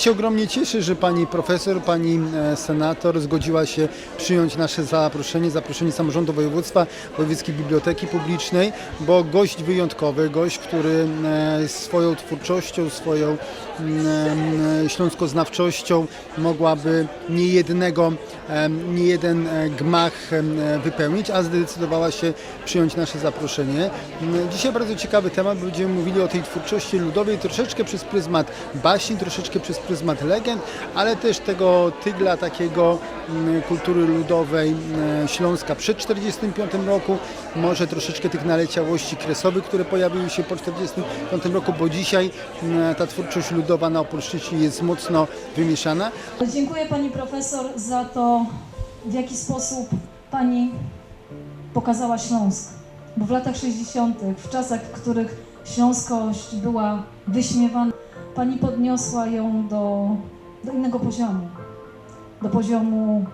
się ogromnie cieszę, że pani profesor, pani e, senator zgodziła się przyjąć nasze zaproszenie, zaproszenie samorządu województwa, Wojewódzkiej Biblioteki Publicznej, bo gość wyjątkowy, gość, który e, swoją twórczością, swoją mm, e, śląskoznawczością mogłaby niejednego, e, niejeden e, gmach wypełnić, a zdecydowała się przyjąć nasze zaproszenie. Mm, Dzisiaj bardzo ciekawy temat, będziemy mówili o tej twórczości ludowej troszeczkę przez pryzmat baśni, troszeczkę przez pryzmat legend, ale też tego tygla takiego mm, kultury ludowej mm, Śląska przed 1945 roku, może troszeczkę tych naleciałości kresowych, które pojawiły się po 1945 roku, bo dzisiaj mm, ta twórczość ludowa na Opolszczyźnie jest mocno wymieszana. Dziękuję Pani Profesor za to, w jaki sposób Pani pokazała Śląsk. Bo w latach 60., w czasach, w których śląskość była wyśmiewana, Pani podniosła ją do, do innego poziomu. Do poziomu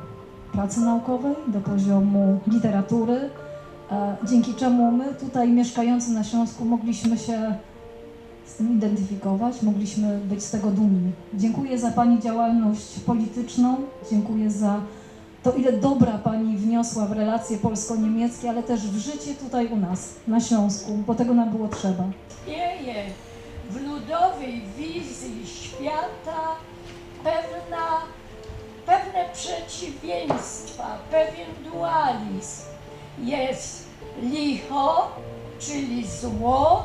pracy naukowej, do poziomu literatury, e, dzięki czemu my tutaj mieszkający na Śląsku mogliśmy się z tym identyfikować, mogliśmy być z tego dumni. Dziękuję za Pani działalność polityczną, dziękuję za to, ile dobra Pani wniosła w relacje polsko-niemieckie, ale też w życie tutaj u nas, na Śląsku, bo tego nam było trzeba. istnieje w ludowej wizji świata pewna, pewne przeciwieństwa, pewien dualizm. Jest licho, czyli zło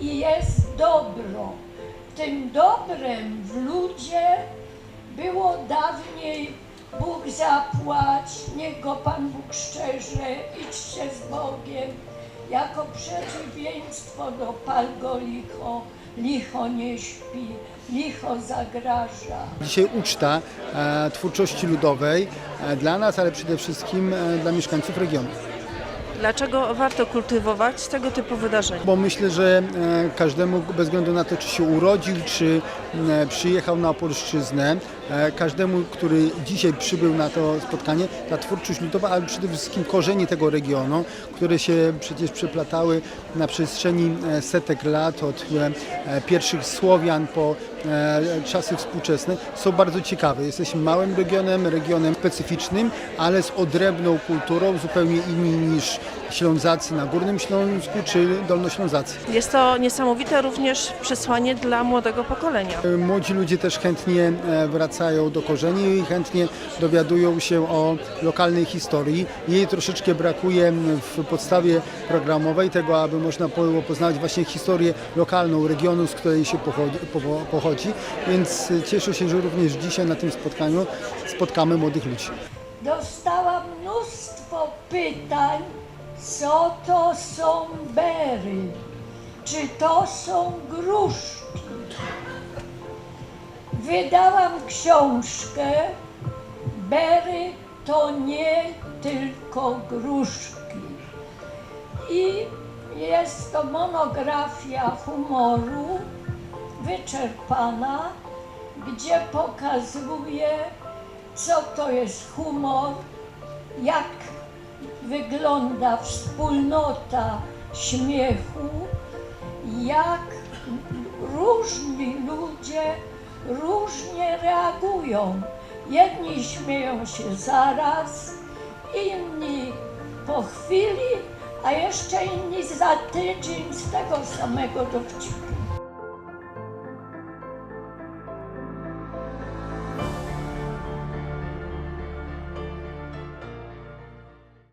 i jest dobro. Tym dobrem w ludzie było dawniej Bóg zapłać, niech go Pan Bóg szczerze, idźcie z Bogiem, jako przeciwieństwo do palgo licho, licho nie śpi, licho zagraża. Dzisiaj uczta e, twórczości ludowej e, dla nas, ale przede wszystkim e, dla mieszkańców regionu. Dlaczego warto kultywować tego typu wydarzenia? Bo myślę, że e, każdemu, bez względu na to, czy się urodził, czy e, przyjechał na Opolszczyznę, e, każdemu, który dzisiaj przybył na to spotkanie, ta twórczość ludowa, ale przede wszystkim korzenie tego regionu, które się przecież przeplatały na przestrzeni setek lat, od pierwszych Słowian po czasy współczesne, są bardzo ciekawe. Jesteśmy małym regionem, regionem specyficznym, ale z odrębną kulturą, zupełnie inni niż Ślązacy na Górnym Śląsku czy Dolnoślązacy. Jest to niesamowite również przesłanie dla młodego pokolenia. Młodzi ludzie też chętnie e, wracają do korzeni i chętnie dowiadują się o lokalnej historii. Jej troszeczkę brakuje w podstawie programowej tego, aby można było poznać właśnie historię lokalną regionu, z której się pochodzi, po- pochodzi. Więc e, cieszę się, że również dzisiaj na tym spotkaniu spotkamy młodych ludzi. Dostałam mnóstwo pytań, co to są bery, czy to są gruszki. Wydałam książkę Bery to nie tylko gruszki. I jest to monografia humoru wyczerpana, gdzie pokazuje, co to jest humor, jak wygląda wspólnota śmiechu, jak różni ludzie różnie reagują. Jedni śmieją się zaraz, inni po chwili, a jeszcze inni za tydzień z tego samego dowcipu.